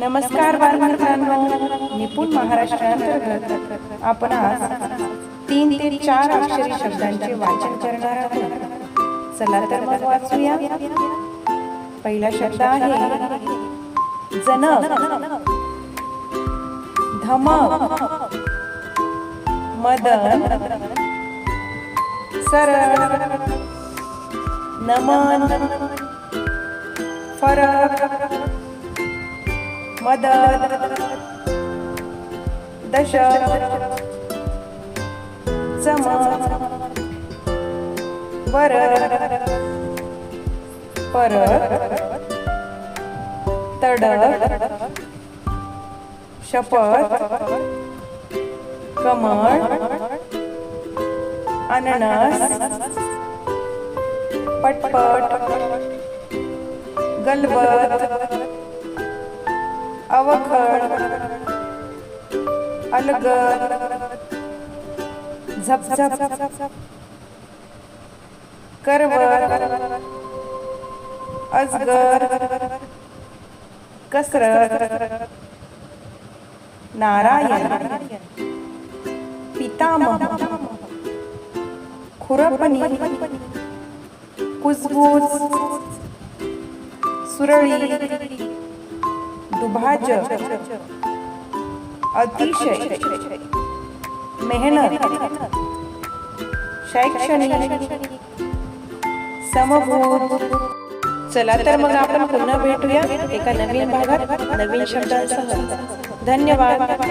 नमस्कार बालमित्रांनो निपुण महाराष्ट्रांतर्गत आपण आज तीन ते चार अक्षरी शब्दांचे वाचन करणार आहोत. चला तर मग वाचूया. पहिला शब्द आहे जन. धम. मदन. सरळ. नमन. फरक. मदत दश चमक पर पर तड शपथ कमळ अननस पटपट गलबत अवखळ अलग झप झप करवर अजगर कसरत नारायण पितामह खुरपणी कुजबूज सुरळी दुभाज अतिशय मेहनत शैक्षणिक समभूत चला तर मग आपण पुन्हा भेटूया एका नवीन भागात नवीन शब्दांसह. धन्यवाद.